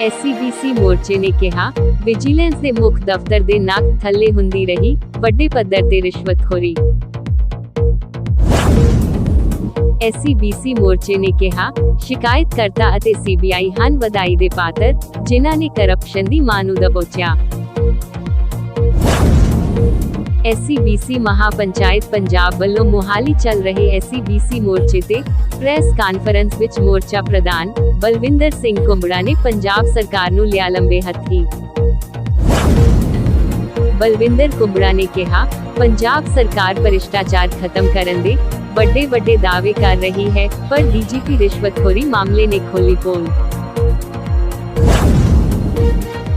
SCBC ਮੋਰਚੇ ਨੇ ਕਿਹਾ, ਵਿਜੀਲੈਂਸ ਦੇ ਮੁੱਖ ਦਫ਼ਤਰ ਦੇ ਨੱਕ ਥੱਲੇ ਹੁੰਦੀ ਰਹੀ, ਵੱਡੇ ਪੱਧਰ ਤੇ ਰਿਸ਼ਵਤਖੋਰੀ। ਐਸਸੀਬੀਸੀ ਮੋਰਚੇ ਨੇ ਕਿਹਾ, ਸ਼ਿਕਾਇਤਕਰਤਾ ਅਤੇ ਸੀਬੀਆਈ ਹਨ ਵਧਾਈ ਦੇ ਪਾਤਰ, ਜਿਨ੍ਹਾਂ ਨੇ ਕਰਪਸ਼ਨ ਦੀ ਮਾਂ ਨੂੰ ਦਬੋਚਿਆ। ਐਸਸੀਬੀਸੀ ਮਹਾਪੰਚਾਇਤ ਪੰਜਾਬ ਵੱਲੋਂ ਮੁਹਾਲੀ ਚੱਲ ਰਹੇ ਐਸਸੀਬੀਸੀ ਮੋਰਚੇ ਤੇ ਪ੍ਰੈਸ ਕਾਨਫਰੰਸ ਵਿੱਚ ਮੋਰਚਾ ਪ੍ਰਧਾਨ ਬਲਵਿੰਦਰ ਸਿੰਘ ਕੁੰਬੜਾ ਨੇ ਪੰਜਾਬ ਸਰਕਾਰ ਨੂੰ ਲਿਆ ਲੰਬੇ ਹੱਥੀ। ਬਲਵਿੰਦਰ ਕੁੰਬੜਾ ਨੇ ਕਿਹਾ, ਪੰਜਾਬ ਸਰਕਾਰ ਭ੍ਰਿਸ਼ਟਾਚਾਰ ਖਤਮ ਕਰਨ ਦੇ ਵੱਡੇ ਵੱਡੇ ਦਾਅਵੇ ਕਰ ਰਹੀ ਹੈ, ਪਰ ਡੀਜੀਪੀ ਰਿਸ਼ਵਤਖੋਰੀ ਮਾਮਲੇ ਨੇ ਖੋਲੀ ਪੋਲ।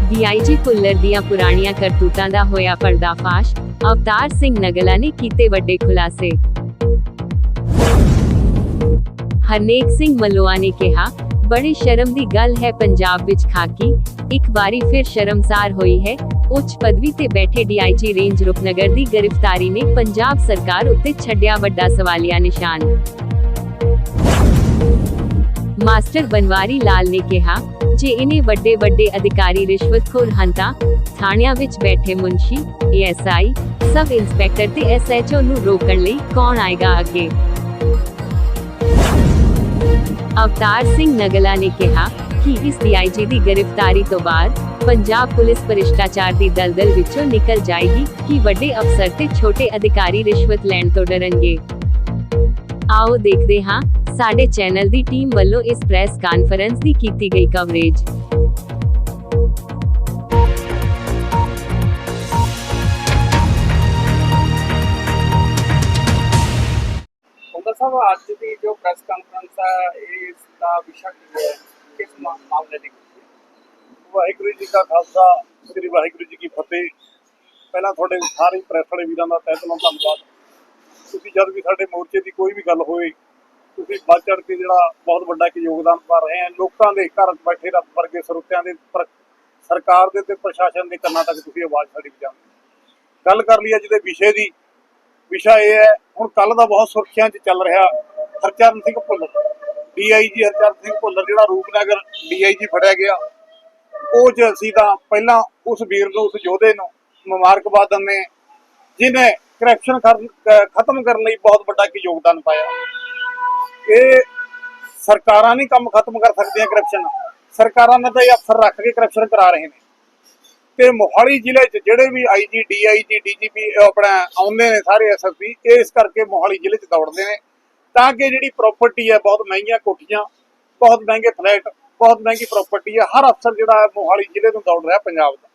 ਡੀਆਈਜੀ ਭੁੱਲਰ ਦੀਆਂ ਪੁਰਾਣੀਆਂ ਕਰਤੂਤਾਂ ਦਾ ਹੋਇਆ ਪਰਦਾਫਾਸ਼ ਅਵਤਾਰ ਸਿੰਘ ਨਗਲਾ ਨੇ ਕੀਤੇ ਵੱਡੇ ਖੁਲਾਸੇ। ਹਰਨੇਕ ਸਿੰਘ ਮਲੋਆ ਨੇ ਕਿਹਾ, ਬੜੀ ਸ਼ਰਮ ਦੀ ਗੱਲ ਹੈ ਪੰਜਾਬ ਵਿੱਚ ਖਾਕੀ। ਇੱਕ ਵਾਰੀ ਫਿਰ ਸ਼ਰਮਸਾਰ ਹੋਈ ਹੈ। ਉੱਚ ਪਦਵੀ ਤੇ ਬੈਠੇ ਡੀਆਈਜੀ ਰੇਂਜ ਰੁਪਨਗਰ ਦੀ ਗ੍ਰਿਫਤਾਰੀ ਨੇ ਪੰਜਾਬ ਸਰਕਾਰ ਉੱਤੇ ਛੱਡਿਆ ਵੱਡਾ ਸਵਾਲੀਆ ਨਿਸ਼ਾਨ। ਮਾਸਟਰ ਬਨਵਾਰੀ ਲਾਲ ਨੇ ਕਿਹਾ, ਜੇ ਇਨੇ ਵੱਡੇ ਵੱਡੇ ਅਧਿਕਾਰੀ ਰਿਸ਼ਵਤਖੋਰ ਹਨ ਤਾਂ ਥਾਣਿਆਂ ਵਿੱਚ ਬੈਠੇ ਮੁਨਸ਼ੀ, ਏਐਸਆਈ, ਸਬ ਇੰਸਪੈਕਟਰ ਤੇ ਐਸਐਚਓ ਨੂੰ ਰੋਕਣ ਲਈ ਕੌਣ ਆਏਗਾ ਅੱਗੇ? ਅਵਤਾਰ ਸਿੰਘ ਨਗਲਾ ਨੇ ਕਿਹਾ ਕਿ ਇਸ ਡੀਆਈਜੀ ਦੀ ਗ੍ਰਿਫਤਾਰੀ ਤੋਂ ਬਾਅਦ ਪੰਜਾਬ ਪੁਲਿਸ ਭ੍ਰਿਸ਼ਟਾਚਾਰ ਦੀ ਦਲਦਲ ਵਿੱਚੋਂ ਨਿਕਲ ਜਾਏਗੀ ਕਿ ਵੱਡੇ ਅਫਸਰ ਤੇ ਛੋਟੇ ਅਧਿਕਾਰੀ ਰਿਸ਼ਵਤ ਲੈਣ ਤੋਂ ਡਰਨਗੇ। ਆਓ ਦੇਖਦੇ ਹਾਂ ਸਾਡੇ ਚੈਨਲ ਦੀ ਟੀਮ ਵੱਲੋਂ ਇਸ ਪ੍ਰੈਸ ਕਾਨਫਰੰਸ ਦੀ ਕੀਤੀ ਗਈ ਕਵਰੇਜ। ਉਹਦਾ ਸਾਹਿਬ, ਅੱਜ ਦੀ ਜੋ ਪ੍ਰੈਸ ਕਾਨਫਰੰਸ ਹੈ ਇਸ ਦਾ ਵਿਸ਼ਾ ਕੀ ਹੈ? ਕਿਸ ਮਾਮਲੇ ਦੀ ਵਾਹਿਗੁਰੂ ਜੀ ਕਾ ਖਾਲਸਾ, ਸ੍ਰੀ ਵਾਹਿਗੁਰੂ ਜੀ ਕੀ ਫਤਿਹ। ਪਹਿਲਾਂ ਤੁਹਾਡੇ ਸਾਰੇ ਪ੍ਰੈਸ ਵਾਲੇ ਵੀਰਾਂ ਦਾ ਤਹਿ ਦਿਲੋਂ ਧੰਨਵਾਦ। ਤੁਸੀਂ ਜਦ ਵੀ ਸਾਡੇ ਮੋਰਚੇ ਦੀ ਕੋਈ ਵੀ ਗੱਲ ਹੋਏ ਤੁਸੀਂ ਵੱਧ ਚੜ ਕੇ ਜਿਹੜਾ ਬਹੁਤ ਵੱਡਾ ਇੱਕ ਯੋਗਦਾਨ ਪਾ ਰਹੇ ਆ ਲੋਕਾਂ ਦੇ ਘਰ ਬੈਠੇ ਰੱਬ ਵਰਗੇ ਸਰੋਤਿਆਂ ਦੇ ਸਰਕਾਰ ਦੇ ਤੇ ਪ੍ਰਸ਼ਾਸਨ ਦੇ ਕੰਨਾਂ ਤੱਕ ਤੁਸੀਂ ਆਵਾਜ਼ ਸਾਡੀ ਪਹੁੰਚਾਉਂਦੇ ਗੱਲ ਕਰ ਲਈ ਅੱਜ ਦੇ ਵਿਸ਼ੇ ਦੀ। ਵਿਸ਼ਾ ਇਹ ਹੈ ਹੁਣ ਕੱਲ ਦਾ ਬਹੁਤ ਸੁਰਖੀਆਂ 'ਚ ਚੱਲ ਰਿਹਾ ਹਰਚਰਨ ਸਿੰਘ ਭੁੱਲਰ। ਡੀਆਈਜੀ ਹਰਚਰਨ ਸਿੰਘ ਭੁੱਲਰ ਜਿਹੜਾ ਰੂਪਨਗਰ ਡੀਆਈਜੀ ਫੜਿਆ ਗਿਆ। ਉਹ ਚ ਅਸੀਂ ਤਾਂ ਪਹਿਲਾਂ ਉਸ ਵੀਰ ਨੂੰ ਉਸ ਯੋਧੇ ਨੂੰ ਮੁਬਾਰਕਬਾਦ ਦਿੰਦੇ ਹਾਂ, ਜਿਨੇ ਕਰਪਸ਼ਨ ਖਤਮ ਕਰਨ ਲਈ ਬਹੁਤ ਵੱਡਾ ਕੀ ਯੋਗਦਾਨ ਪਾਇਆ। ਇਹ ਸਰਕਾਰਾਂ ਨਹੀਂ ਕੰਮ ਖਤਮ ਕਰ ਸਕਦੀਆਂ ਕਰਪਸ਼ਨ ਸਰਕਾਰਾਂ ਨੇ ਤਾਂ ਇਹ ਅਫਸਰ ਰੱਖ ਕੇ ਕਰਪਸ਼ਨ ਕਰਾ ਰਹੇ ਨੇ। ਤੇ ਮੋਹਾਲੀ ਜ਼ਿਲ੍ਹੇ 'ਚ ਜਿਹੜੇ ਵੀ ਆਈਜੀ ਡੀਆਈਜੀ ਡੀਜੀਪੀ ਆਪਣਾ ਆਉਂਦੇ ਨੇ ਸਾਰੇ ਐਸਐਸਪੀ ਇਸ ਕਰਕੇ ਮੋਹਾਲੀ ਜ਼ਿਲ੍ਹੇ 'ਚ ਦੌੜਦੇ ਨੇ। ਤਾਂ ਕਿ ਜਿਹੜੀ ਪ੍ਰਾਪਰਟੀ ਹੈ ਬਹੁਤ ਮਹਿੰਗੀਆਂ ਕੋਠੀਆਂ, ਬਹੁਤ ਮਹਿੰਗੇ ਫਲੈਟ ਬਹੁਤ ਮਹਿੰਗੀ ਪ੍ਰਾਪਰਟੀ ਹੈ, ਹਰ ਅਫਸਰ ਜਿਹੜਾ ਮੋਹਾਲੀ ਜ਼ਿਲ੍ਹੇ ਤੋਂ ਦੌੜ ਰਿਹਾ ਪੰਜਾਬ ਦਾ।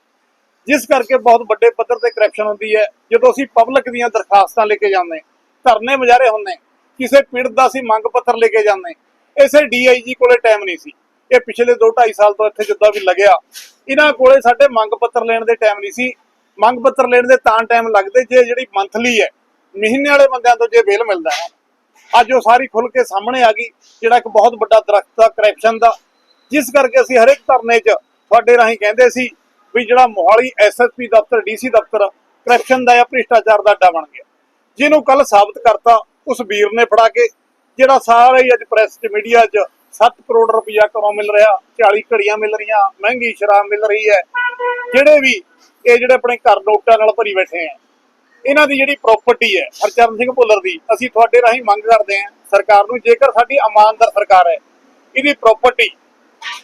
ਜਿਸ ਕਰਕੇ ਬਹੁਤ ਵੱਡੇ ਪੱਧਰ ਤੇ ਕਰਪਸ਼ਨ ਹੁੰਦੀ ਹੈ। ਜਦੋਂ ਅਸੀਂ ਪਬਲਿਕ ਦੀਆਂ ਦਰਖਾਸਤਾਂ ਲੈ ਕੇ ਜਾਂਦੇ, ਧਰਨੇ ਮੁਜ਼ਾਹਰੇ ਹੁੰਦੇ ਕਿਸੇ ਪੀੜਤ ਦਾ ਅਸੀਂ ਮੰਗ ਪੱਤਰ ਲੈ ਕੇ ਜਾਂਦੇ ਇਸੇ ਡੀਆਈਜੀ ਕੋਲੇ ਟਾਈਮ ਨਹੀਂ ਸੀ। ਇਹ ਪਿਛਲੇ 2.5 ਸਾਲ ਤੋਂ ਇੱਥੇ ਜਿੱਦਾਂ ਵੀ ਲੱਗਿਆ। ਇਹਨਾਂ ਕੋਲੇ ਸਾਡੇ ਮੰਗ ਪੱਤਰ ਲੈਣ ਦੇ ਟਾਈਮ ਨਹੀਂ ਸੀ। ਮੰਗ ਪੱਤਰ ਲੈਣ ਦੇ ਤਾਂ ਟਾਈਮ ਲੱਗਦੇ ਜੇ ਜਿਹੜੀ ਮੰਥਲੀ ਹੈ। ਮਹੀਨੇ ਵਾਲੇ ਬੰਦਿਆਂ ਤੋਂ ਜੇ ਬੇਲ ਮਿਲਦਾ ਹੈ। ਅੱਜ ਉਹ ਸਾਰੀ ਖੁੱਲ ਕੇ ਸਾਹਮਣੇ ਆ ਗਈ, ਜਿਹੜਾ ਇੱਕ ਬਹੁਤ ਵੱਡਾ ਦਰਖਤ ਆ ਕਰਪਸ਼ਨ ਦਾ। ਜਿਸ ਕਰਕੇ ਅਸੀਂ ਹਰੇਕ ਧਰਨੇ 'ਚ ਤੁਹਾਡੇ ਰਾਹੀਂ ਕਹਿੰਦੇ ਸੀ ਵੀ ਜਿਹੜਾ ਮੋਹਾਲੀ ਐਸਐਸਪੀ ਦਫ਼ਤਰ ਡੀਸੀ ਦਫ਼ਤਰ ਕਰਪਸ਼ਨ ਦਾ ਜਾਂ ਭ੍ਰਿਸ਼ਟਾਚਾਰ ਦਾ ਅੱਡਾ ਬਣ ਗਿਆ। ਜਿਹਨੂੰ ਕੱਲ ਸਾਬਤ ਕਰਤਾ ਉਸ ਵੀਰ ਨੇ ਫੜਾ ਕੇ, ਜਿਹੜਾ ਸਾਰਾ ਹੀ ਅੱਜ ਪ੍ਰੈਸ 'ਚ ਮੀਡੀਆ 'ਚ 7 ਕਰੋੜ ਰੁਪਇਆ ਘਰੋਂ ਮਿਲ ਰਿਹਾ 40 ਘੜੀਆਂ ਮਿਲ ਰਹੀਆਂ, ਮਹਿੰਗੀ ਸ਼ਰਾਬ ਮਿਲ ਰਹੀ ਹੈ। ਜਿਹੜੇ ਵੀ ਇਹ ਜਿਹੜੇ ਆਪਣੇ ਘਰ ਨੋਟਾਂ ਨਾਲ ਭਰੀ ਬੈਠੇ ਆ, ਇਹਨਾਂ ਦੀ ਜਿਹੜੀ ਪ੍ਰਾਪਰਟੀ ਹੈ, ਹਰਚਰਨ ਸਿੰਘ ਭੁੱਲਰ ਦੀ, ਅਸੀਂ ਤੁਹਾਡੇ ਰਾਹੀਂ ਮੰਗ ਕਰਦੇ ਹਾਂ, ਸਰਕਾਰ ਨੂੰ, ਜੇਕਰ ਸਾਡੀ ਇਮਾਨਦਾਰ ਸਰਕਾਰ ਹੈ, ਇਹਦੀ ਪ੍ਰਾਪਰਟੀ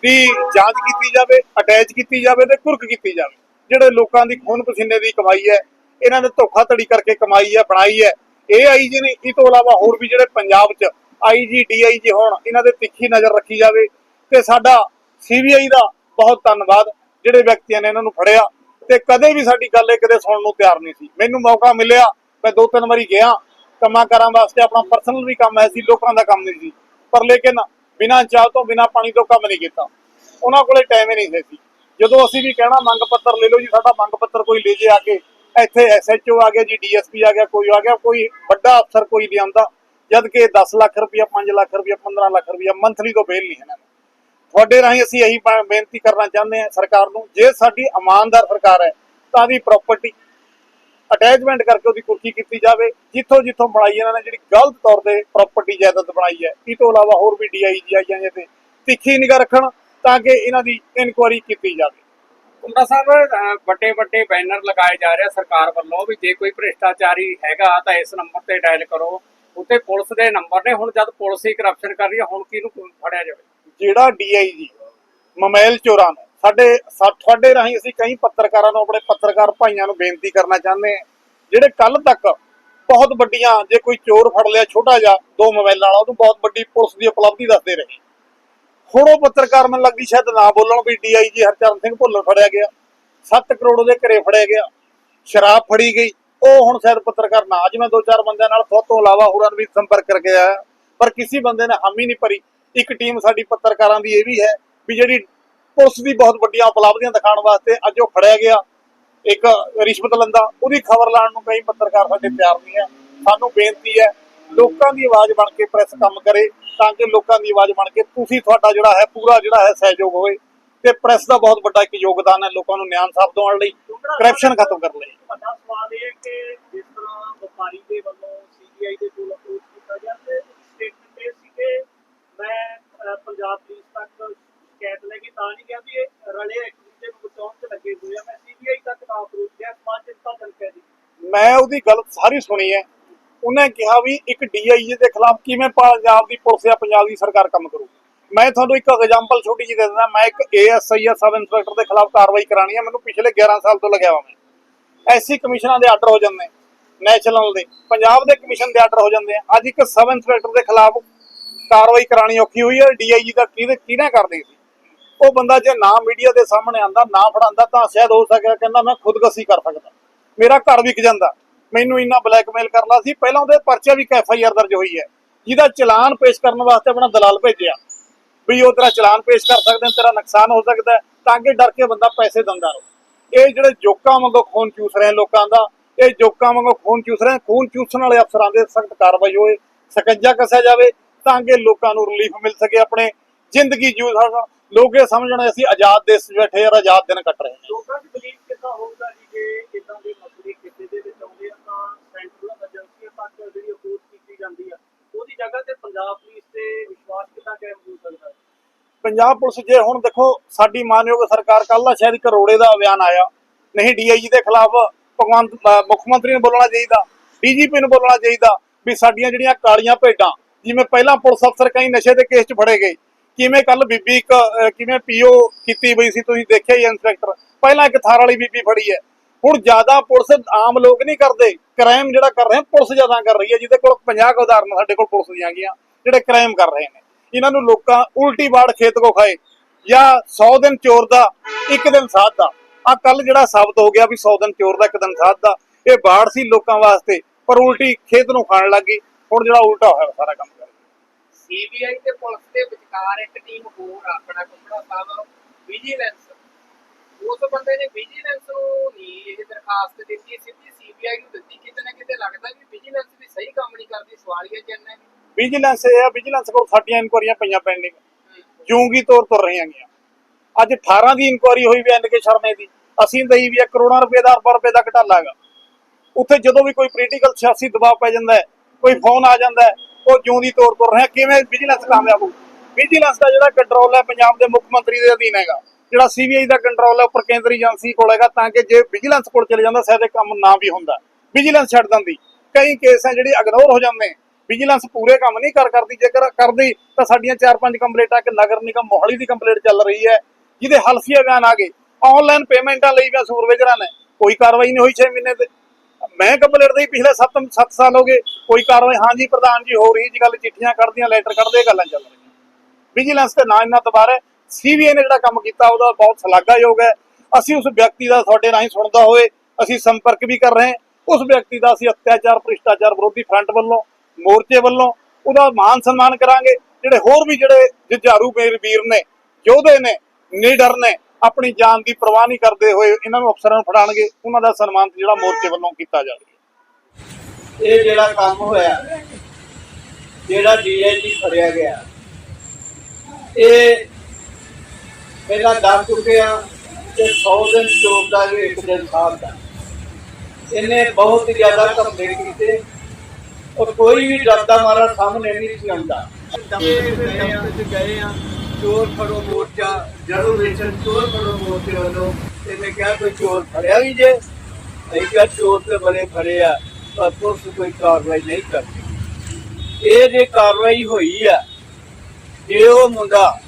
ਦੀ ਜਾਂਚ ਕੀਤੀ ਜਾਵੇ ਅਟੈਚ ਕੀਤੀ ਜਾਵੇ ਤੇ ਕੁਰਕ ਕੀਤੀ ਜਾਵੇ। ਜਿਹੜੇ ਲੋਕਾਂ ਦੀ ਖੂਨ ਪਸੀਨੇ ਦੀ ਕਮਾਈ ਹੈ, ਇਹਨਾਂ ਨੇ ਧੋਖਾ ਧੜੀ ਕਰਕੇ ਕਮਾਈ ਹੈ, ਬਣਾਈ ਹੈ ਇਹ ਆਈਜੀ ਨੇ ਇਹ ਤੋਂ ਇਲਾਵਾ ਹੋਰ ਵੀ ਜਿਹੜੇ ਪੰਜਾਬ 'ਚ ਆਈਜੀ ਡੀਆਈਜੀ ਹੋਣ, ਇਹਨਾਂ ਦੇ ਤਿੱਖੀ ਨਜ਼ਰ ਰੱਖੀ ਜਾਵੇ ਤੇ ਸਾਡਾ ਸੀਬੀਆਈ ਦਾ ਬਹੁਤ ਧੰਨਵਾਦ। ਜਿਹੜੇ ਵਿਅਕਤੀਆਂ ਨੇ ਇਹਨਾਂ ਨੂੰ ਫੜਿਆ ਤੇ ਕਦੇ ਵੀ ਸਾਡੀ ਗੱਲ ਇਹ ਕਦੇ ਸੁਣਨ ਨੂੰ ਤਿਆਰ ਨਹੀਂ ਸੀ। ਮੈਨੂੰ ਮੌਕਾ ਮਿਲਿਆ, ਮੈਂ ਦੋ ਤਿੰਨ ਵਾਰੀ ਗਿਆ। ਕੰਮਾਂ ਕਾਰਾਂ ਵਾਸਤੇ ਆਪਣਾ ਪਰਸਨਲ ਵੀ ਕੰਮ ਹੈ ਸੀ, ਲੋਕਾਂ ਦਾ ਕੰਮ ਨਹੀਂ ਸੀ। ਪਰ ਲੇਕਿਨ ਬਿਨਾਂ ਚਾਹ ਤੋਂ, ਬਿਨਾਂ ਪਾਣੀ ਤੋਂ ਕੰਮ ਨਹੀਂ ਕੀਤਾ। ਉਹਨਾਂ ਕੋਲੇ ਟਾਈਮ ਹੀ ਨਹੀਂ ਸੀ। ਜਦੋਂ ਅਸੀਂ ਵੀ ਕਹਿਣਾ, ਮੰਗ ਪੱਤਰ ਲੈ ਲਓ ਜੀ, ਸਾਡਾ ਮੰਗ ਪੱਤਰ ਕੋਈ ਲੈ ਜੇ ਆ ਕੇ ਇੱਥੇ ਐਸਐਚਓ ਆ ਗਿਆ ਜੀ ਡੀਐਸਪੀ ਆ ਗਿਆ, ਕੋਈ ਆ ਗਿਆ, ਕੋਈ ਵੱਡਾ ਅਫਸਰ ਕੋਈ ਨਹੀਂ ਆਉਂਦਾ। ਜਦ ਕਿ 10 ਲੱਖ ਰੁਪਇਆ 5 ਲੱਖ ਰੁਪਇਆ 15 ਲੱਖ ਰੁਪਇਆ ਮੰਥਲੀ ਤੋਂ ਬੇਲ ਨਹੀਂ ਹੈ ਤੁਹਾਡੇ ਰਾਹੀਂ ਅਸੀਂ ਇਹੀ ਬੇਨਤੀ ਕਰਨਾ ਚਾਹੁੰਦੇ ਹਾਂ ਸਰਕਾਰ ਨੂੰ, ਜੇ ਸਾਡੀ ਇਮਾਨਦਾਰ ਸਰਕਾਰ ਹੈ, ਤਾਂ ਦੀ ਪ੍ਰਾਪਰਟੀ ਅਟੈਚਮੈਂਟ ਕਰਕੇ ਉਹਦੀ ਕੁਰਕੀ ਕੀਤੀ ਜਾਵੇ। ਜਿੱਥੋਂ ਜਿੱਥੋਂ ਬਣਾਈ ਇਹਨਾਂ ਨੇ ਜਿਹੜੀ ਗਲਤ ਤੌਰ ਤੇ ਪ੍ਰਾਪਰਟੀ ਜਾਇਦਾਦ ਬਣਾਈ ਹੈ, ਇਹ ਤੋਂ ਇਲਾਵਾ ਹੋਰ ਵੀ ਡੀਆਈਜੀ ਆਈਆਂ ਜੇ ਤੇ ਤਿੱਖੀ ਨਿਗਾਹ ਰੱਖਣ ਤਾਂ ਕਿ ਇਹਨਾਂ ਦੀ ਇਨਕੁਆਇਰੀ ਕੀਤੀ ਜਾਵੇ। ਕੁੰਡਾ ਸਾਹਿਬ ਵੱਡੇ ਵੱਡੇ ਬੈਨਰ ਲਗਾਏ ਜਾ ਰਹੇ ਸਰਕਾਰ ਵੱਲੋਂ ਵੀ ਜੇ ਕੋਈ ਭ੍ਰਿਸ਼ਟਾਚਾਰੀ ਹੈਗਾ ਤਾਂ ਇਸ ਨੰਬਰ ਤੇ ਡਾਇਲ ਕਰੋ। ਉੱਤੇ ਪੁਲਿਸ ਦੇ ਨੰਬਰ ਨੇ, ਹੁਣ ਜਦ ਪੁਲਿਸ ਹੀ ਕਰਪਸ਼ਨ ਕਰ ਰਹੀ ਹੈ, ਹੁਣ ਕਿਹਨੂੰ ਫੜਿਆ ਜਾਵੇ? ਜਿਹੜਾ ਡੀਆਈਜੀ ਮੋਬਾਈਲ ਚੋਰਾਂ ਨੂੰ, ਸਾਡੇ ਸਾ- ਤੁਹਾਡੇ ਰਾਹੀਂ ਅਸੀਂ ਕਈ ਪੱਤਰਕਾਰਾਂ ਨੂੰ, ਆਪਣੇ ਪੱਤਰਕਾਰ ਭਾਈਆਂ ਨੂੰ ਬੇਨਤੀ ਕਰਨਾ ਚਾਹੁੰਦੇ ਹਾਂ। ਜਿਹੜੇ ਕੱਲ ਤੱਕ ਬਹੁਤ ਵੱਡੀਆਂ, ਜੇ ਕੋਈ ਚੋਰ ਫੜ ਲਿਆ, ਛੋਟਾ ਜਿਹਾ, ਦੋ ਮੋਬਾਈਲਾਂ ਵਾਲਾ, ਉਹਨੂੰ ਬਹੁਤ ਵੱਡੀ ਪੁਲਿਸ ਦੀ ਉਪਲਬਧੀ ਦੱਸਦੇ ਰਹੇ। ਹੁਣ ਉਹ ਪੱਤਰਕਾਰ ਮੈਨੂੰ ਲੱਗਦੀ ਸ਼ਾਇਦ ਨਾ ਬੋਲਣ ਵੀ ਡੀਆਈਜੀ ਹਰਚਰਨ ਸਿੰਘ ਭੁੱਲਰ ਫੜਿਆ ਗਿਆ। 7 ਕਰੋੜ ਉਹਦੇ ਘਰੇ ਫੜਿਆ ਗਿਆ। ਸ਼ਰਾਬ ਫੜੀ ਗਈ। ਉਹ ਹੁਣ ਸ਼ਾਇਦ ਪੱਤਰਕਾਰ ਨਾ, ਅੱਜ ਦੋ ਚਾਰ ਬੰਦਿਆਂ ਨਾਲ ਬਹੁਤ ਤੋਂ ਇਲਾਵਾ ਹੋਰਾਂ ਵੀ ਸੰਪਰਕ ਕਰਕੇ ਆਇਆ। ਪਰ ਕਿਸੇ ਬੰਦੇ ਨੇ ਹਾਮੀ ਨਹੀਂ ਭਰੀ। ਇੱਕ ਟੀਮ ਸਾਡੀ ਪੱਤਰਕਾਰਾਂ ਦੀ ਇਹ ਵੀ ਹੈ ਵੀ ਜਿਹੜੀ ਪੁਲਿਸ ਦੀ ਬਹੁਤ ਵੱਡੀਆਂ ਉਪਲਬਧੀਆਂ ਦਿਖਾਉਣ ਵਾਸਤੇ ਅੱਜ ਉਹ ਫੜਿਆ ਗਿਆ। ਇੱਕ ਰਿਸ਼ਵਤ ਲੰਦਾ, ਉਹਦੀ ਖਬਰ ਲਾਉਣ ਨੂੰ ਕਈ ਪੱਤਰਕਾਰ ਸਾਡੇ ਤਿਆਰ ਨਹੀਂ ਹੈ। ਸਾਨੂੰ ਬੇਨਤੀ ਹੈ ਲੋਕਾਂ ਦੀ ਆਵਾਜ਼ ਬਣ ਕੇ ਪ੍ਰੈਸ ਕੰਮ ਕਰੇ ਤਾਂ ਕਿ ਲੋਕਾਂ ਦੀ ਆਵਾਜ਼ ਬਣ ਕੇ ਤੁਸੀਂ ਤੁਹਾਡਾ ਜਿਹੜਾ ਹੈ ਪੂਰਾ ਜਿਹੜਾ ਹੈ ਸਹਿਯੋਗ ਹੋਵੇ। ਤੇ ਪ੍ਰੈਸ ਦਾ ਬਹੁਤ ਵੱਡਾ ਇੱਕ ਯੋਗਦਾਨ ਹੈ ਲੋਕਾਂ ਨੂੰ ਨਿਆਂ ਸਾਫ਼ ਦਿਵਾਉਣ ਲਈ ਕਰਪਸ਼ਨ ਖਤਮ ਕਰਨ ਲਈ। ਵੱਡਾ ਸਵਾਲ ਇਹ ਹੈ ਕਿ ਜਿਸ ਤਰ੍ਹਾਂ ਵਪਾਰੀ ਦੇ ਵੱਲੋਂ ਸੀਬੀਆਈ ਦੇ ਕੋਲ ਅਪਰੋਚ ਕੀਤਾ ਗਿਆ ਤੇ ਸਟੇਟਮੈਂਟ ਇਹ ਸੀ ਕਿ ਮੈਂ ਪੰਜਾਬ ਪੁਲਿਸ ਤੱਕ ਸ਼ਿਕਾਇਤ ਲੈ ਕੇ ਤਾਂ ਨਹੀਂ ਗਿਆ ਵੀ ਇਹ ਰਲੇ ਇੱਕ ਦੂਜੇ ਨੂੰ ਬਚਾਉਣ 'ਚ ਲੱਗੇ ਹੋਏ ਆ। ਮੈਂ ਸੀਬੀਆਈ ਤੱਕ ਨਾ ਅਪਰੋਚ ਗਿਆ ਸਮਾਜ ਚਿੰਤਾ ਜਨਕ ਹੈ ਜੀ ਮੈਂ ਉਹਦੀ ਗੱਲ ਸਾਰੀ ਸੁਣੀ ਹੈ। ਉਹਨੇ ਕਿਹਾ ਵੀ ਇੱਕ ਡੀਆਈਜੀ ਦੇ ਖਿਲਾਫ ਕਿਵੇਂ ਪੰਜਾਬ ਦੀ ਪੁਲਿਸ ਜਾਂ ਪੰਜਾਬ ਦੀ ਸਰਕਾਰ ਕੰਮ ਕਰੂ? ਮੈਂ ਤੁਹਾਨੂੰ ਇੱਕ ਐਗਜ਼ਾਮਪਲ ਛੋਟੀ ਜਿਹੀ ਦੇ ਦਿੰਦਾ, ਮੈਂ ਇੱਕ ਏਐਸਆਈ ਜਾਂ ਸਬ ਇੰਸਪੈਕਟਰ ਦੇ ਖਿਲਾਫ ਕਾਰਵਾਈ ਕਰਾਣੀ ਹੈ, ਮੈਨੂੰ ਪਿਛਲੇ 11 ਸਾਲ ਤੋਂ ਲੱਗਿਆ ਹੋਇਆ ਮੈਂ। ਐਸੀ ਕਮਿਸ਼ਨਾਂ ਦੇ ਆਰਡਰ ਹੋ ਜਾਂਦੇ, ਨੈਸ਼ਨਲ ਦੇ, ਪੰਜਾਬ ਦੇ ਕਮਿਸ਼ਨ ਦੇ ਆਰਡਰ ਹੋ ਜਾਂਦੇ ਆ। ਅੱਜ ਇੱਕ ਸਬ ਇੰਸਪੈਕਟਰ ਦੇ ਖਿਲਾਫ ਕਾਰਵਾਈ ਕਰਾਣੀ ਔਖੀ ਹੋਈ ਹੈ ਡੀਆਈਜੀ ਦਾ ਕਿਹਦੇ ਕਿਹਨੇ ਕਰਦੀ ਸੀ? ਉਹ ਬੰਦਾ ਜੇ ਨਾ ਮੀਡੀਆ ਦੇ ਸਾਹਮਣੇ ਆਂਦਾ, ਨਾ ਫੜਾਂਦਾ, ਤਾਂ ਸ਼ਾਇਦ ਹੋ ਸਕਿਆ ਕਹਿੰਦਾ ਮੈਂ ਖੁਦਕਸ਼ੀ ਕਰ ਸਕਦਾ। ਮੇਰਾ ਘਰ ਵਿਕ ਜਾਂਦਾ। ਮੈਨੂੰ ਇੰਨਾ ਬਲੈਕਮੇਲ ਕਰਨਾ ਸੀ, ਪਹਿਲਾਂ ਉਹਦੇ ਪਰਚੇ ਵੀ ਇੱਕ ਐਫ ਆਈ ਆਰ ਦਰਜ ਹੋਈ ਹੈ। ਜਿਹਦਾ ਚਲਾਨ ਪੇਸ਼ ਕਰਨ ਵਾਸਤੇ ਆਪਣਾ ਦਲਾਲ ਭੇਜਿਆ। ਵੀ ਉਹ ਤੇਰਾ ਚਲਾਨ ਪੇਸ਼ ਕਰ ਸਕਦੇ ਨੇ, ਤੇਰਾ ਨੁਕਸਾਨ ਹੋ ਸਕਦਾ ਤਾਂ ਕਿ ਡਰ ਕੇ ਬੰਦਾ ਪੈਸੇ ਦਿੰਦਾ ਰਹੇ। ਇਹ ਜਿਹੜੇ ਜੋਕਾਂ ਵਾਂਗੂ ਖੂਨ ਚੂਸ ਰਹੇ ਲੋਕਾਂ ਦਾ, ਇਹ ਜੋਕਾਂ ਵਾਂਗੂ ਖੂਨ ਚੂਸ ਰਹੇ ਖੂਨ ਚੂਸਣ ਵਾਲੇ ਅਫਸਰਾਂ ਦੇ ਸਖਤ ਕਾਰਵਾਈ ਹੋਏ, ਸਕੰਜਾ ਕੱਸਿਆ ਜਾਵੇ, ਤਾਂ ਕਿ ਲੋਕਾਂ ਨੂੰ ਰਿਲੀਫ ਮਿਲ ਸਕੇ ਆਪਣੇ ਜ਼ਿੰਦਗੀ ਜੀਉ ਸਕਣ ਲੋਕ ਇਹ ਸਮਝਣ, ਅਸੀਂ ਆਜ਼ਾਦ ਦੇਸ਼ 'ਚ ਬੈਠੇ ਔਰ ਆਜ਼ਾਦ ਦਿਨ ਕੱਟ ਰਹੇ ਹਾਂ। ਲੋਕਾਂ ਦੀ ਬਲੀਫ ਕਿੱਦਾਂ ਹੋਊਗਾ ਜੀ, ਜੇ ਇਦਾਂ ਦੇ ਮਸਲੇ ਕਿਸੇ ਦੇ ਵਿੱਚ ਆਉਂਦੇ ਆ ਤਾਂ ਸੈਂਟਰਲ ਏਜੰਸੀਆਂ ਤੱਕ ਜਿਹੜੀ ਅਪਰੋਚ ਕੀਤੀ ਜਾਂਦੀ ਆ ਉਹਦੀ ਜਗ੍ਹਾ ਤੇ ਪੰਜਾਬ ਪੁਲਿਸ ਤੇ ਵਿਸ਼ਵਾਸ ਕਿੱਦਾਂ ਕਾਇਮ ਹੋ ਸਕਦਾ ਹੈ ਪੰਜਾਬ ਪੁਲਿਸ ਜੇ ਹੁਣ ਦੇਖੋ ਸਾਡੀ ਮਾਨਯੋਗ ਸਰਕਾਰ ਕੱਲ ਦਾ ਸ਼ਾਇਦ ਕਰੋੜੇ ਦਾ ਬਿਆਨ ਆਇਆ। ਨਹੀਂ ਡੀਆਈਜੀ ਦੇ ਖਿਲਾਫ ਭਗਵੰਤ ਮੁੱਖ ਮੰਤਰੀ ਨੂੰ ਬੋਲਣਾ ਚਾਹੀਦਾ ਡੀਜੀਪੀ ਨੂੰ ਬੋਲਣਾ ਚਾਹੀਦਾ ਵੀ ਸਾਡੀਆਂ ਜਿਹੜੀਆਂ ਕਾਲੀਆਂ ਭੇਡਾਂ ਜਿਵੇਂ ਪਹਿਲਾਂ ਪੁਲਿਸ ਅਫਸਰ ਕਈ ਨਸ਼ੇ ਦੇ ਕੇਸ 'ਚ ਫੜੇ ਗਏ ਕਿਵੇਂ ਕੱਲ ਬੀਬੀ ਇੱਕ ਅਹ, ਕਿਵੇਂ ਪੀਓ ਕੀਤੀ ਹੋਈ ਸੀ ਤੁਸੀਂ ਦੇਖਿਆ ਹੀ ਇੰਸਪੈਕਟਰ ਪਹਿਲਾਂ ਇੱਕ ਥਾਰ ਵਾਲੀ ਬੀਬੀ ਫੜੀ ਹੈ। ਹੁਣ ਜ਼ਿਆਦਾ ਪੁਲਿਸ ਆਮ ਲੋਕ ਨਹੀਂ ਕਰਦੇ ਕ੍ਰਾਈਮ ਜਿਹੜਾ ਕਰ ਰਹੇ ਪੁਲਿਸ ਜ਼ਿਆਦਾ ਕਰ ਰਹੀ ਹੈ ਜਿਹਦੇ ਕੋਲ 50 ਕੁ ਉਦਾਹਰਨ ਸਾਡੇ ਕੋਲ ਪੁਲਿਸ ਦੀਆਂ ਗਈਆਂ ਜਿਹੜੇ ਕ੍ਰਾਈਮ ਕਰ ਰਹੇ ਨੇ। ਇਹਨਾਂ ਨੂੰ ਲੋਕਾਂ ਉਲਟੀ ਬਾੜ ਖੇਤ ਕੋ ਖਾਏ ਜਾਂ 100 ਦਿਨ ਚੋਰ ਦਾ ਇੱਕ ਦਿਨ ਸਾਧ ਦਾ। ਆ ਕੱਲ ਜਿਹੜਾ ਸਾਬਤ ਹੋ ਗਿਆ ਵੀ 100 ਦਿਨ ਚੋਰ ਦਾ ਇੱਕ ਦਿਨ ਸਾਧ ਦਾ ਇਹ ਬਾੜ ਸੀ ਲੋਕਾਂ ਵਾਸਤੇ ਪਰ ਉਲਟੀ ਖੇਤ ਨੂੰ ਖਾਣ ਲੱਗੀ ਹੁਣ ਜਿਹੜਾ ਉਲਟਾ ਹੋਇਆ ਸਾਰਾ ਕੰਮ ਕਰ ਸੀਬੀਆਈ ਤੇ ਪੁਲਿਸ ਦੇ ਵਿਚਕਾਰ ਇੱਕ ਟੀਮ ਹੋਰ ਆ, ਆਪਣਾ ਕੁੰਬੜਾ ਸਾਹਿਬ ਵਿਜੀਲੈਂਸ ਉਸ ਬੰਦੇ ਨੇ ਵਿਜੀਲੈਂਸ ਨੂੰ ਨਹੀਂ ਇਹ ਦਰਖਾਸਤ ਦਿੱਤੀ ਸਿੱਧੀ ਸੀਬੀਆਈ ਨੂੰ ਦਿੱਤੀ। ਕਿਤੇ ਨਾ ਕਿਤੇ ਲੱਗਦਾ ਵੀ ਵਿਜੀਲੈਂਸ ਵੀ ਸਹੀ ਕੰਮ ਨਹੀਂ ਕਰਦੀ ਸਵਾਲੀਆ ਚਿੰਨ੍ਹ ਹੈ। ਵਿਜੀਲੈਂਸ ਇਹ ਆ ਵਿਜੀਲੈਂਸ ਕੋਲ ਸਾਡੀਆਂ ਇਨਕੁਆਰੀਆਂ ਪਈਆਂ ਪੈਂਡਿੰਗ ਜੂੰਗੀ ਤੌਰ ਤੁਰ ਰਹੀਆਂ ਗਈਆਂ। ਅੱਜ 18 ਦੀ ਇਨਕੁਆਰੀ ਹੋਈ ਵੀ ਐਨ ਕੇ ਸ਼ਰਮੇ ਦੀ। ਅਸੀਂ ਦਈ ਵੀ ਕਰੋੜਾਂ ਰੁਪਏ ਦਾ, ਅਰਬਾਂ ਰੁਪਏ ਦਾ ਘਟਾਲਾ ਹੈਗਾ। ਉੱਥੇ ਜਦੋਂ ਵੀ ਕੋਈ ਪੋਲੀਟੀਕਲ ਸਿਆਸੀ ਦਬਾਅ ਪੈ ਜਾਂਦਾ ਹੈ, ਕੋਈ ਫੋਨ ਆ ਜਾਂਦਾ ਹੈ, ਉਹ ਜੂੰਦੀ ਤੌਰ ਤੁਰ ਰਿਹਾ ਕਿਵੇਂ ਵਿਜੀਲੈਂਸ ਕਾਮਯਾਬ ਹੋਊ? ਵਿਜੀਲੈਂਸ ਦਾ ਜਿਹੜਾ ਕੰਟਰੋਲ ਹੈ ਪੰਜਾਬ ਦੇ ਮੁੱਖ ਮੰਤਰੀ ਦੇ ਅਧੀਨ ਹੈਗਾ। ਜਿਹੜਾ ਸੀਬੀਆਈ ਦਾ ਕੰਟਰੋਲ ਹੈ ਉੱਪਰ ਕੇਂਦਰੀ ਏਜੰਸੀ ਕੋਲ ਹੈਗਾ, ਤਾਂ ਕਿ ਜੇ ਵਿਜੀਲੈਂਸ ਕੋਲ ਚਲੇ ਜਾਂਦਾ, ਸ਼ਾਇਦ ਇਹ ਕੰਮ ਨਾ ਵੀ ਹੁੰਦਾ। ਵਿਜੀਲੈਂਸ ਛੱਡ ਦਿੰਦੀ। ਕਈ ਕੇਸ ਹੈ ਜਿਹੜੇ ਇਗਨੋਰ ਹੋ ਜਾਂਦੇ। ਵਿਜੀਲੈਂਸ ਪੂਰੇ ਕੰਮ ਨਹੀਂ ਕਰ ਕਰਦੀ, ਜੇਕਰ ਕਰਦੀ ਤਾਂ ਸਾਡੀਆਂ 4-5 ਕੰਪਲੇਂਟਾਂ ਕਿ ਨਗਰ ਨਿਗਮ ਮੋਹਾਲੀ ਦੀ ਕੰਪਲੇਂਟ ਚੱਲ ਰਹੀ ਹੈ, ਜਿਹਦੇ ਹਲਫੀਆ ਬਿਆਨ ਆ ਗਏ। ਆਨਲਾਈਨ ਪੇਮੈਂਟਾਂ ਲਈ ਵੀ ਸੂਰਵੇਜਰਾਂ ਨੇ, ਕੋਈ ਕਾਰਵਾਈ ਨਹੀਂ ਹੋਈ 6 ਮਹੀਨੇ ਤੇ। ਮੈਂ ਕੰਪਲੇਂਟ ਦੇ ਪਿਛਲੇ 7 7 ਸਾਲ ਹੋ ਗਏ, ਕੋਈ ਕਾਰਵਾਈ ਹਾਂਜੀ ਪ੍ਰਧਾਨ ਜੀ ਹੋ ਰਹੀ ਜੀ ਗੱਲ ਚਿੱਠੀਆਂ ਕੱਢਦੀਆਂ ਲੈਟਰ ਕੱਢਦੇ, ਇਹ ਗੱਲਾਂ ਚੱਲ ਰਹੀਆਂ। ਵਿਜੀਲੈਂਸ ਤੇ ਨਾ ਇੰਨਾ ਤਬਾਰ ਹੈ ਸੀਬੀਆਈ ਨੇ ਜਿਹੜਾ ਕੰਮ ਕੀਤਾ, ਉਹਦਾ ਬਹੁਤ ਸ਼ਲਾਘਾਯੋਗ ਹੈ। ਅਸੀਂ ਉਸ ਵਿਅਕਤੀ ਦਾ ਤੁਹਾਡੇ ਰਾਹੀਂ ਸੁਣਦਾ ਹੋਏ, ਅਸੀਂ ਸੰਪਰਕ ਵੀ ਕਰ ਰਹੇ ਹਾਂ। ਉਸ ਵਿਅਕਤੀ ਦਾ ਅਸੀਂ ਅਤਿਆਚਾਰ, ਭ੍ਰਿਸ਼ਟਾਚਾਰ ਵਿਰੋਧੀ ਫਰੰਟ ਵੱਲੋਂ ਮੋਰਚੇ ਵੱਲੋਂ ਉਹਦਾ ਮਾਨ ਸਨਮਾਨ ਕਰਾਂਗੇ। ਜਿਹੜੇ ਹੋਰ ਵੀ ਜਿਹੜੇ ਜੁਝਾਰੂ ਵੀਰ ਨੇ, ਯੋਧੇ ਨੇ, ਨੀਡਰ ਨੇ, ਆਪਣੀ ਜਾਨ ਦੀ ਪਰਵਾਹ ਨਹੀਂ ਕਰਦੇ ਹੋਏ ਇਹਨਾਂ ਨੂੰ ਅਫਸਰਾਂ ਨੂੰ ਫੜਾਣਗੇ ਉਹਨਾਂ ਦਾ ਸਨਮਾਨ ਜਿਹੜਾ ਮੋਰਚੇ ਵੱਲੋਂ ਕੀਤਾ ਜਾਵੇਗਾ ਇਹ ਜਿਹੜਾ ਕੰਮ ਹੋਇਆ, ਜਿਹੜਾ ਡੀਆਈਜੀ ਫੜਿਆ ਗਿਆ, ਇਹ ਪਹਿਲਾਂ ਦੱਸ ਚੁੱਕੇ ਆ ਕਿ 100 ਦਿਨ ਚੋਰ ਦਾ ਇੱਕ ਦਿਨ ਸਾਲ ਦਾ। ਇਹਨੇ ਬਹੁਤ ਜ਼ਿਆਦਾ ਘਪਲੇ ਕੀਤੇ। ਔਰ ਕੋਈ ਵੀ ਡਰਦਾ ਮਾਰਾ ਸਾਹਮਣੇ ਨਹੀਂ ਸੀ ਆਉਂਦਾ। ਗਏ ਆ, ਚੋਰ ਫੜੋ ਮੋਰਚਾ ਜਦੋਂ ਵੇਚਣ, ਚੋਰ ਫੜੋ ਮੋਰਚੇ ਵੱਲੋਂ। ਇਹਨੇ ਕਿਹਾ ਕੋਈ ਚੋਰ ਫੜਿਆ ਵੀ ਜੇ? ਅਸੀਂ ਕਿਹਾ ਚੋਰ ਤੇ ਬੜੇ ਫੜੇ ਆ, ਪਰ ਪੁਲਿਸ ਕੋਈ ਕਾਰਵਾਈ ਨਹੀਂ ਕਰਦੀ। ਇਹ ਜੇ ਕਾਰਵਾਈ ਹੋਈ ਆ, ਜੇ ਉਹ ਮੁੰਡਾ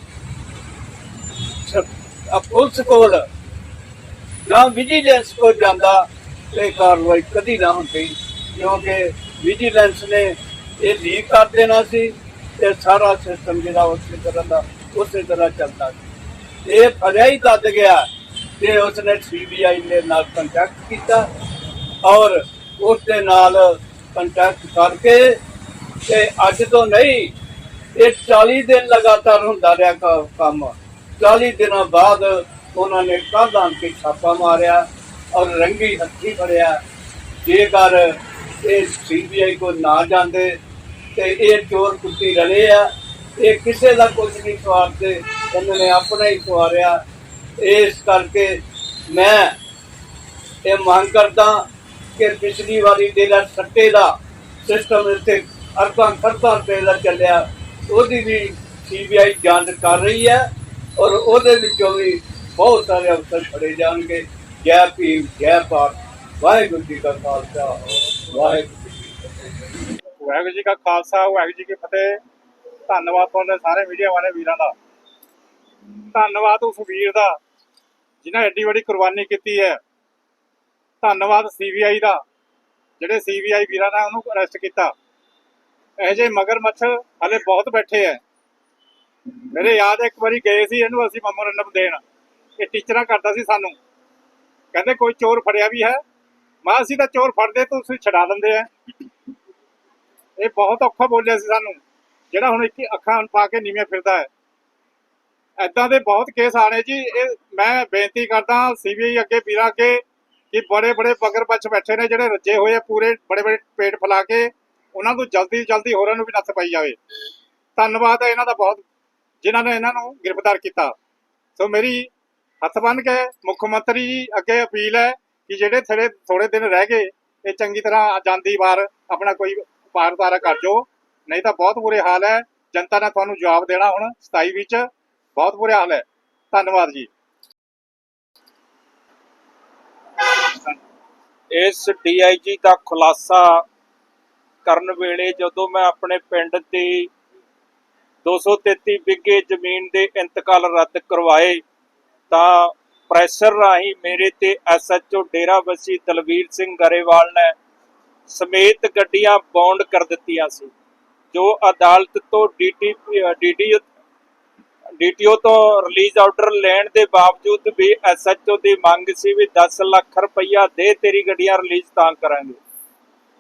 ਪੁਲਿਸ ਕੋਲ ਜਾਂ ਵਿਜੀਲੈਂਸ ਕੋਲ ਜਾਂਦਾ, ਤੇ ਕਾਰਵਾਈ ਕਦੀ ਨਾ ਹੁੰਦੀ, ਕਿਉਂਕਿ ਵਿਜੀਲੈਂਸ ਨੇ ਇਹ ਲੀਕ ਕਰ ਦੇਣਾ ਸੀ ਤੇ ਸਾਰਾ ਸਿਸਟਮ ਜਿਹੜਾ ਉਸੇ ਤਰ੍ਹਾਂ ਦਾ, ਉਸੇ ਤਰ੍ਹਾਂ ਚੱਲਦਾ ਸੀ। ਇਹ ਫੜਿਆ ਹੀ ਦੱਦ ਗਿਆ ਤੇ ਉਸਨੇ ਸੀਬੀਆਈ ਦੇ ਨਾਲ ਕੰਟੈਕਟ ਕੀਤਾ ਔਰ ਉਸ ਦੇ ਨਾਲ ਕੰਟੈਕਟ ਕਰਕੇ ਤੇ ਅੱਜ ਤੋਂ ਨਹੀਂ, ਇਹ 40 ਦਿਨ ਲਗਾਤਾਰ ਹੁੰਦਾ ਰਿਹਾ ਕੰਮ। 40 ਦਿਨਾਂ ਬਾਅਦ ਉਹਨਾਂ ਨੇ ਕੱਲ੍ਹ ਆਣ ਕੇ ਛਾਪਾ ਮਾਰਿਆ ਔਰ ਰੰਗੀ ਹੱਥੀ ਫੜਿਆ। ਜੇਕਰ ਇਹ ਸੀਬੀਆਈ ਕੋ ਨਾ ਜਾਂਦੇ ਤੇ ਇਹ ਚੋਰ ਕੁੱਤੀ ਰਲੇ ਆ। ਇਹ ਕਿਸੇ ਦਾ ਕੁਝ ਨਹੀਂ ਸਵਾਰਦੇ। ਉਹਨਾਂ ਨੇ ਆਪਣਾ ਹੀ ਸਵਾਰਿਆ। ਇਸ ਕਰਕੇ ਮੈਂ ਇਹ ਮੰਗ ਕਰਦਾ ਕਿ ਪਿਛਲੀ ਵਾਰੀ ਜਿਹੜਾ ਸੱਟੇ ਦਾ ਸਿਸਟਮ ਇੱਥੇ ਅਰਬਾਂ ਖਰਬਾਂ ਰੁਪਏ ਦਾ ਚੱਲਿਆ, ਉਹਦੀ ਵੀ ਸੀਬੀਆਈ ਜਾਂਚ ਕਰ ਰਹੀ ਹੈ ਔਰ ਉਹਦੇ ਵਿੱਚੋਂ ਵੀ ਬਹੁਤ ਸਾਰੇ ਅਫਸਰ ਫੜੇ ਜਾਣਗੇ। ਜੈ ਭੀਮ, ਜੈ ਭਾਰਤ। ਵਾਹਿਗੁਰੂ ਜੀ ਕਾ ਖਾਲਸਾ। ਵਾਹਿਗੁਰੂ ਵਾਹਿਗੁਰੂ ਜੀ ਕਾ ਖਾਲਸਾ, ਵਾਹਿਗੁਰੂ ਜੀ ਕੀ ਫਤਿਹ। ਧੰਨਵਾਦ ਤੁਹਾਡੇ ਸਾਰੇ ਮੀਡੀਆ ਵਾਲੇ ਵੀਰਾਂ ਦਾ। ਧੰਨਵਾਦ ਉਸ ਵੀਰ ਦਾ ਜਿਨ੍ਹਾਂ ਐਡੀ ਵੱਡੀ ਕੁਰਬਾਨੀ ਕੀਤੀ ਹੈ। ਧੰਨਵਾਦ ਸੀਬੀਆਈ ਦਾ, ਜਿਹੜੇ ਸੀਬੀਆਈ ਵੀਰਾਂ ਨੇ ਉਹਨੂੰ ਅਰੈਸਟ ਕੀਤਾ। ਇਹ ਇਹੋ ਮਗਰ ਮੱਛਰ ਹਲੇ ਬਹੁਤ ਬੈਠੇ ਐ ਮੇਰੇ ਯਾਦ ਹੈ ਇੱਕ ਵਾਰੀ ਗਏ ਸੀ, ਇਹਨੂੰ ਅਸੀਂ ਮੈਮੋਰੰਡਮ ਦੇਣ। ਇਹ ਟੀਚਰਾਂ ਕਰਦਾ ਸੀ ਸਾਨੂੰ। ਕਹਿੰਦੇ ਕੋਈ ਚੋਰ ਫੜਿਆ ਵੀ ਹੈ ਮੈਂ, ਅਸੀਂ ਤਾਂ ਚੋਰ ਫੜਦੇ ਤੁਸੀਂ ਛਡਾ ਦਿੰਦੇ ਆ। ਇਹ ਬਹੁਤ ਔਖਾ ਬੋਲਿਆ ਸੀ ਸਾਨੂੰ, ਜਿਹੜਾ ਹੁਣ ਇੱਕ ਅੱਖਾਂ ਪਾ ਕੇ ਨੀਵੇਂ ਫਿਰਦਾ ਹੈ। ਐਦਾਂ ਦੇ ਬਹੁਤ ਕੇਸ ਆਣੇ ਜੀ, ਇਹ ਮੈਂ ਬੇਨਤੀ ਕਰਦਾ, ਸੀਬੀਆਈ ਅੱਗੇ ਵੀਰਾਂ ਅੱਗੇ, ਕਿ ਬੜੇ ਬੜੇ ਬਗਰ ਬੈਠੇ ਨੇ, ਜਿਹੜੇ ਰੱਜੇ ਹੋਏ ਆ ਪੂਰੇ, ਬੜੇ ਬੜੇ ਪੇਟ ਫੈਲਾ ਕੇ, ਉਹਨਾਂ ਨੂੰ ਜਲਦੀ ਜਲਦੀ ਹੋਰਾਂ ਨੂੰ ਵੀ ਨੱਥ ਪਾਈ ਜਾਵੇ। ਧੰਨਵਾਦ ਹੈ ਇਹਨਾਂ ਦਾ ਬਹੁਤ, ਜਿਨ੍ਹਾਂ ਨੇ ਇਹਨਾਂ ਨੂੰ ਗ੍ਰਿਫਤਾਰ ਕੀਤਾ। ਸੋ ਮੇਰੀ ਹੱਥ ਬੰਨ ਕੇ ਮੁੱਖ ਮੰਤਰੀ ਅੱਗੇ ਅਪੀਲ ਹੈ ਕਿ ਜਿਹੜੇ ਥੋੜੇ ਥੋੜੇ ਦਿਨ ਰਹਿ ਗਏ, ਇਹ ਚੰਗੀ ਤਰ੍ਹਾਂ ਜਾਂਦੀ ਵਾਰ, ਆਪਣਾ ਕੋਈ ਪਾਰ ਕਰ ਜੋ। ਨਹੀਂ ਤਾਂ ਬਹੁਤ ਬੁਰੇ ਹਾਲ ਹੈ। ਜਨਤਾ ਨੇ ਤੁਹਾਨੂੰ ਜਵਾਬ ਦੇਣਾ ਹੁਣ 27 ਵਿੱਚ। ਬਹੁਤ ਬੁਰੇ ਹਾਲ ਹੈ। ਧੰਨਵਾਦ ਜੀ। ਇਸ ਡੀਆਈਜੀ ਦਾ ਖੁਲਾਸਾ ਕਰਨ ਵੇਲੇ ਜਦੋਂ ਮੈਂ ਆਪਣੇ ਪਿੰਡ ਦੀ 233 ਬਿੱਗੇ ਜ਼ਮੀਨ ਦੇ ਇੰਤਕਾਲ ਰੱਦ ਕਰਵਾਏ, ਤਾਂ ਪ੍ਰੈਸ਼ਰ ਰਾਹੀਂ ਮੇਰੇ ਤੇ ਐਸਐਚਓ ਡੇਰਾਬੱਸੀ ਦਲਵੀਰ ਸਿੰਘ ਗਰੇਵਾਲ ਨੇ ਸਮੇਤ ਗੱਡੀਆਂ ਬੌਂਡ ਕਰ ਦਿੱਤੀਆਂ ਸੀ, ਜੋ ਅਦਾਲਤ ਤੋਂ ਡੀਟੀ ਡੀਡੀ ਡੀਟੀਓ ਤੋਂ ਰਿਲੀਜ਼ ਆਰਡਰ ਲੈਣ ਦੇ ਬਾਵਜੂਦ ਵੀ ਐਸਐਚਓ ਦੀ ਮੰਗ ਸੀ ਵੀ 10 ਲੱਖ ਰੁਪਈਆ ਦੇ ਤੇਰੀ ਗੱਡੀਆਂ ਰਿਲੀਜ਼ ਤਾਂ ਕਰਾਂਗੇ।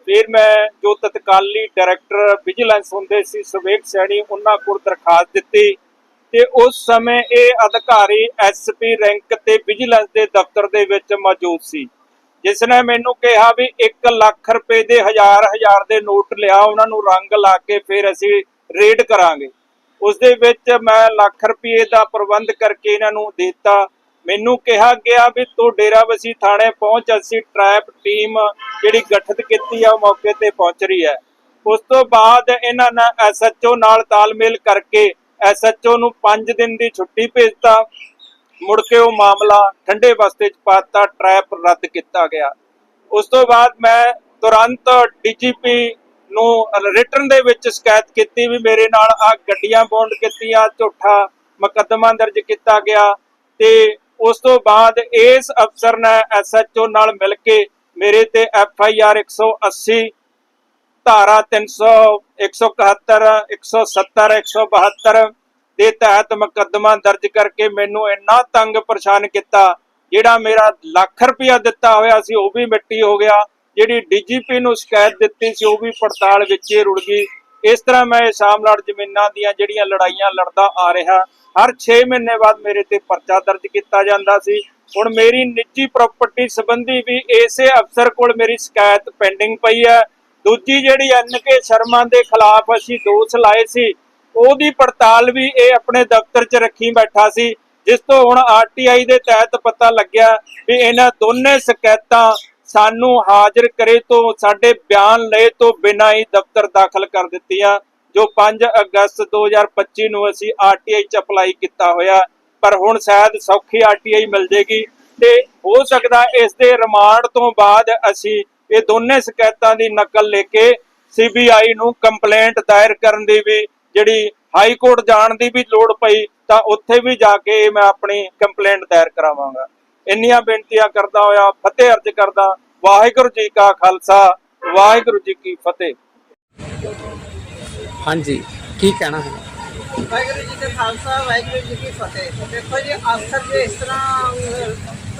ਫਿਰ ਮੈਂ ਜੋ ਤਤਕਾਲੀ ਡਾਇਰੈਕਟਰ ਵਿਜੀਲੈਂਸ ਹੁੰਦੇ ਸੀ ਸੁਵੇਕ ਸੈਣੀ, ਉਹਨਾਂ ਕੋਲ ਦਰਖਾਸਤ ਦਿੱਤੀ ਤੇ ਉਸ ਸਮੇਂ ਇਹ ਅਧਿਕਾਰੀ ਐਸਪੀ ਰੈਂਕ ਤੇ ਵਿਜੀਲੈਂਸ ਦੇ ਦਫ਼ਤਰ ਦੇ ਵਿੱਚ ਮੌਜੂਦ ਸੀ। ਜਿਸ ਨੇ ਮੈਨੂੰ ਕਿਹਾ ਵੀ 1 ਲੱਖ ਰੁਪਏ ਦੇ ਹਜ਼ਾਰ ਹਜ਼ਾਰ ਦੇ ਨੋਟ ਲਿਆ, ਉਹਨਾਂ ਨੂੰ ਰੰਗ ਲਾ ਕੇ ਫਿਰ ਅਸੀਂ ਰੇਡ ਕਰਾਂਗੇ। ਉਸ ਦੇ ਵਿੱਚ ਮੈਂ ਲੱਖ ਰੁਪਏ ਦਾ ਪ੍ਰਬੰਧ ਕਰਕੇ ਇਹਨਾਂ ਨੂੰ ਦਿੱਤਾ। ਮੈਨੂੰ ਕਿਹਾ ਗਿਆ ਵੀ ਤੂੰ ਡੇਰਾਬਸੀ ਥਾਣੇ ਪਹੁੰਚ, ਅਸੀਂ ਟ੍ਰੈਪ ਟੀਮ ਜਿਹੜੀ ਗਠਿਤ ਕੀਤੀ ਆ, ਉਹ ਮੌਕੇ ਤੇ ਪਹੁੰਚ ਰਹੀ ਹੈ। ਉਸ ਤੋਂ ਬਾਅਦ ਇਹਨਾਂ ਨੇ ਐਸਐਚਓ ਨਾਲ ਤਾਲਮੇਲ ਕਰਕੇ ਐਸਐਚਓ ਨੂੰ 5 ਦਿਨ ਦੀ ਛੁੱਟੀ ਭੇਜਤਾ। ਮੁੜ ਕੇ ਉਹ ਮਾਮਲਾ ਠੰਡੇ ਬਸਤੇ ਚ ਪਾਤਾ ਟ੍ਰੈਪ ਰੱਦ ਕੀਤਾ ਗਿਆ। ਉਸ ਤੋਂ ਬਾਅਦ ਮੈਂ ਤੁਰੰਤ ਡੀਜੀਪੀ ਨੂੰ ਰਿਟਰਨ ਦੇ ਵਿੱਚ ਸ਼ਿਕਾਇਤ ਕੀਤੀ ਵੀ ਮੇਰੇ ਨਾਲ ਆ ਗੱਡੀਆਂ ਬੌਂਡ ਕੀਤੀਆਂ, ਝੂਠਾ ਮੁਕੱਦਮਾ ਦਰਜ ਕੀਤਾ ਗਿਆ ਤੇ ਉਸ ਤੋਂ ਬਾਅਦ ਇਸ ਅਫਸਰ ਨੇ ਐਸਐਚਓ ਨਾਲ ਮਿਲ ਕੇ ਮੇਰੇ ਤੇ ਐਫ ਆਈ ਆਰ 180 ਧਾਰਾ 300 171 170 172 ਦੇ ਤਹਿਤ ਮੁਕੱਦਮਾ ਦਰਜ ਕਰਕੇ ਮੈਨੂੰ ਇੰਨਾ ਤੰਗ ਪਰੇਸ਼ਾਨ ਕੀਤਾ, ਜਿਹੜਾ ਮੇਰਾ ਲੱਖ ਰੁਪਇਆ ਦਿੱਤਾ ਹੋਇਆ ਸੀ, ਉਹ ਵੀ ਮਿੱਟੀ ਹੋ ਗਿਆ, ਜਿਹੜੀ ਡੀਜੀਪੀ ਨੂੰ ਸ਼ਿਕਾਇਤ ਦਿੱਤੀ ਸੀ, ਉਹ ਵੀ ਪੜਤਾਲ ਵਿੱਚ ਹੀ ਰੁੜ ਗਈ। ਇਸ ਤਰ੍ਹਾਂ ਮੈਂ ਇਹ ਸ਼ਾਮਲਾਟ ਜ਼ਮੀਨਾਂ ਦੀਆਂ ਜਿਹੜੀਆਂ ਲੜਾਈਆਂ ਲੜਦਾ ਆ ਰਿਹਾ, ਹਰ 6 ਮਹੀਨੇ ਬਾਅਦ ਮੇਰੇ ਤੇ ਪਰਚਾ ਦਰਜ ਕੀਤਾ ਜਾਂਦਾ ਸੀ। ਹੁਣ ਮੇਰੀ ਨਿੱਜੀ ਪ੍ਰਾਪਰਟੀ ਸੰਬੰਧੀ ਵੀ ਇਸੇ ਅਫਸਰ ਕੋਲ ਮੇਰੀ ਸ਼ਿਕਾਇਤ ਪੈਂਡਿੰਗ ਪਈ ਹੈ। ਦੂਜੀ ਜਿਹੜੀ ਐਨ ਸ਼ਰਮਾ ਦੇ ਖਿਲਾਫ ਅਸੀਂ ਦੋਸ਼ ਲਾਏ ਸੀ, ਉਹਦੀ ਪੜਤਾਲ ਵੀ ਇਹ ਆਪਣੇ ਦਫ਼ਤਰ 'ਚ ਰੱਖੀ ਬੈਠਾ ਸੀ, ਜਿਸ ਤੋਂ ਹੁਣ ਆਰਟੀਆਈ ਦੇ ਤਹਿਤ ਪਤਾ ਲੱਗਿਆ ਵੀ ਇਹਨਾਂ ਦੋਨੇ ਸ਼ਿਕਾਇਤਾਂ ਸਾਨੂੰ ਹਾਜ਼ਰ ਕਰੇ ਤੋਂ, ਸਾਡੇ ਬਿਆਨ ਲਏ ਤੋਂ ਬਿਨਾਂ ਹੀ ਦਫ਼ਤਰ ਦਾਖਲ ਕਰ ਦਿੱਤੀਆਂ, ਜੋ 5 ਅਗਸਤ 2025 ਨੂੰ ਅਸੀਂ ਆਰਟੀਆਈ ਚ ਅਪਲਾਈ ਕੀਤਾ ਹੋਇਆ। ਪਰ ਹੁਣ ਸ਼ਾਇਦ ਸੌਖੀ ਆਰਟੀਆਈ ਮਿਲ ਜੇਗੀ ਤੇ ਹੋ ਸਕਦਾ ਇਸ ਦੇ ਰਿਮਾਂਡ ਤੋਂ ਬਾਅਦ ਅਸੀਂ ਇਹ ਦੋਨੇ ਸ਼ਿਕਾਇਤਾਂ ਦੀ ਨਕਲ ਲੈ ਕੇ ਸੀਬੀਆਈ ਨੂੰ ਕੰਪਲੇਂਟ ਦਾਇਰ ਕਰਨ ਦੀ ਵੀ ਜਿਹੜੀ ਹਾਈ ਕੋਰਟ ਜਾਣ ਦੀ ਵੀ ਲੋੜ ਪਈ ਤਾਂ ਉੱਥੇ ਵੀ ਜਾ ਕੇ ਮੈਂ ਆਪਣੀ ਕੰਪਲੇਂਟ ਦਾਇਰ ਕਰਾਵਾਂਗਾ। ਇੰਨੀਆਂ ਬੇਨਤੀਆਂ ਕਰਦਾ ਹੋਇਆ ਫਤਿਹ ਅਰਜ ਕਰਦਾ। ਵਾਹਿਗੁਰੂ ਜੀ ਕਾ ਖਾਲਸਾ ਵਾਹਿਗੁਰੂ ਜੀ ਕੀ ਫਤਿਹ। ਹਾਂਜੀ ਕੀ ਕਹਿਣਾ ਹੈ? ਵਾਹਿਗੁਰੂ ਜੀ ਦਾ ਖਾਲਸਾ ਵਾਹਿਗੁਰੂ ਜੀ ਕੀ ਫਤਿਹ। ਦੇਖੋ ਜੀ ਅਫਸਰ ਜੇ ਇਸ ਤਰ੍ਹਾਂ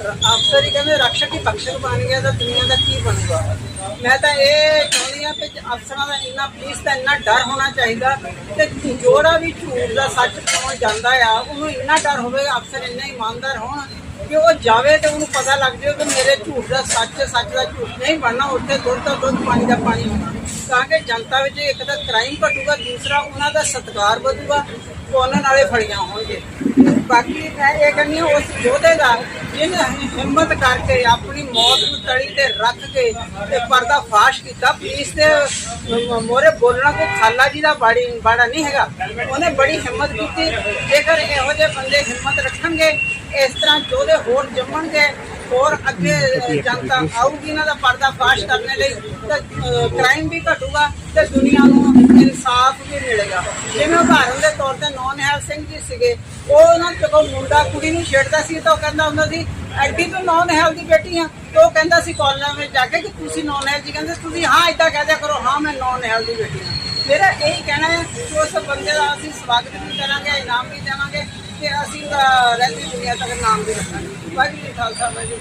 ਅਫਸਰ ਹੀ ਕਹਿੰਦੇ ਰਕਸ਼ਕ ਹੀ ਬਖਸ਼ਕ ਬਣ ਗਿਆ ਤਾਂ ਦੁਨੀਆ ਦਾ ਕੀ ਬਣੂਗਾ। ਮੈਂ ਤਾਂ ਇਹ ਚਾਹੁੰਦੀ ਹਾਂ ਕਿ ਅਫਸਰਾਂ ਦਾ ਇੰਨਾ ਪੁਲਿਸ ਦਾ ਇੰਨਾ ਡਰ ਹੋਣਾ ਚਾਹੀਦਾ ਤੇ ਜੋੜਾ ਵੀ ਝੂਠ ਦਾ ਸੱਚ ਪਾਉਣ ਜਾਂਦਾ ਆ, ਉਹਨੂੰ ਇੰਨਾ ਡਰ ਹੋਵੇ ਅਫਸਰ ਇੰਨਾ ਇਮਾਨਦਾਰ ਹੋਣ ਕਿ ਉਹ ਜਾਵੇ ਤੇ ਉਹਨੂੰ ਪਤਾ ਲੱਗ ਜਾਵੇ ਕਿ ਮੇਰੇ ਝੂਠ ਦਾ ਸੱਚ ਸੱਚ ਦਾ ਝੂਠ ਨਹੀਂ ਬਣਨਾ, ਉੱਥੇ ਦੁੱਧ ਦਾ ਦੁੱਧ ਪਾਣੀ ਦਾ ਪਾਣੀ ਹੋਣਾ। ਤਾਂ ਕਿ ਜਨਤਾ ਵਿੱਚ ਇੱਕ ਤਾਂ ਕ੍ਰਾਈਮ ਘਟੂਗਾ, ਦੂਸਰਾ ਉਹਨਾਂ ਦਾ ਸਤਿਕਾਰ ਵਧੂਗਾ ਉਹਨਾਂ ਨਾਲੇ ਫੜੀਆਂ ਹੋਣਗੇ। ਬਾਕੀ ਮੈਂ ਇਹ ਕਹਿੰਦੀ ਹਾਂ, ਉਸ ਯੋਧੇ ਦਾ ਜਿਹਨੇ ਹਿੰਮਤ ਕਰਕੇ ਆਪਣੀ ਮੌਤ ਨੂੰ ਤਲੀ ਤੇ ਰੱਖ ਕੇ ਤੇ ਪਰਦਾ ਫਾਸ਼ ਕੀਤਾ, ਪੁਲਿਸ ਦੇ ਮੋਰੇ ਬੋਲਣਾ ਕੋਈ ਖਾਲਾ ਜੀ ਦਾ ਬਾੜੀ, ਬਾੜਾ ਨਹੀਂ ਹੈਗਾ। ਉਹਨੇ ਬੜੀ ਹਿੰਮਤ ਕੀਤੀ। ਜੇਕਰ ਇਹੋ ਜਿਹੇ ਬੰਦੇ ਹਿੰਮਤ ਰੱਖਣਗੇ ਇਸ ਤਰ੍ਹਾਂ ਯੋਧੇ ਹੋਰ ਜੰਮਣਗੇ ਹੋਰ ਅੱਗੇ ਜਨਤਾ ਆਊਗੀ ਇਹਨਾਂ ਦਾ ਪਰਦਾ ਫਾਸ਼ ਕਰਨ ਲਈ ਤਾਂ ਕ੍ਰਾਈਮ ਵੀ ਘਟੂਗਾ ਤੇ ਦੁਨੀਆ ਨੂੰ ਇਨਸਾਫ ਵੀ ਮਿਲੇਗਾ। ਜਿਵੇਂ ਉਦਾਹਰਨ ਦੇ ਤੌਰ ਤੇ ਨੌਨ ਹੈਲ ਸਿੰਘ ਜੀ ਸੀਗੇ ਉਹ ਉਹਨਾਂ ਜਦੋਂ ਮੁੰਡਾ ਕੁੜੀ ਨੂੰ ਛੇੜਦਾ ਸੀ ਤਾਂ ਉਹ ਕਹਿੰਦਾ ਹੁੰਦਾ ਸੀ ਐਡੀ ਤੋਂ ਨੌਨ ਹੈਲ ਦੀ ਬੇਟੀ ਆ। ਉਹ ਕਹਿੰਦਾ ਸੀ ਕਾਲਜ ਵਿੱਚ ਜਾ ਕੇ ਕਿ ਤੁਸੀਂ ਨੌਨ ਹੈਲ ਜੀ ਕਹਿੰਦੇ ਤੁਸੀਂ ਹਾਂ ਇਦਾਂ ਕਹਿ ਦਿਆ ਕਰੋ ਹਾਂ ਮੈਂ ਨੌਨ ਹੈਲ ਦੀ ਬੇਟੀ ਹਾਂ ਮੇਰਾ ਇਹੀ ਕਹਿਣਾ ਹੈ ਕਿ ਉਸ ਬੰਦੇ ਦਾ ਅਸੀਂ ਸਵਾਗਤ ਵੀ ਕਰਾਂਗੇ ਇਨਾਮ ਵੀ ਦੇਵਾਂਗੇ। ਤੇ ਅਸੀਂ ਉਹਦਾ ਰਹਿੰਦੀ ਦੁਨੀਆ ਤੱਕ ਨਾਮ ਵੀ ਰੱਖਾਂਗੇ। ਵਾਹਿਗੁਰੂ ਜੀ ਖਾਲਸਾ ਵਾਹਿਗੁਰੂ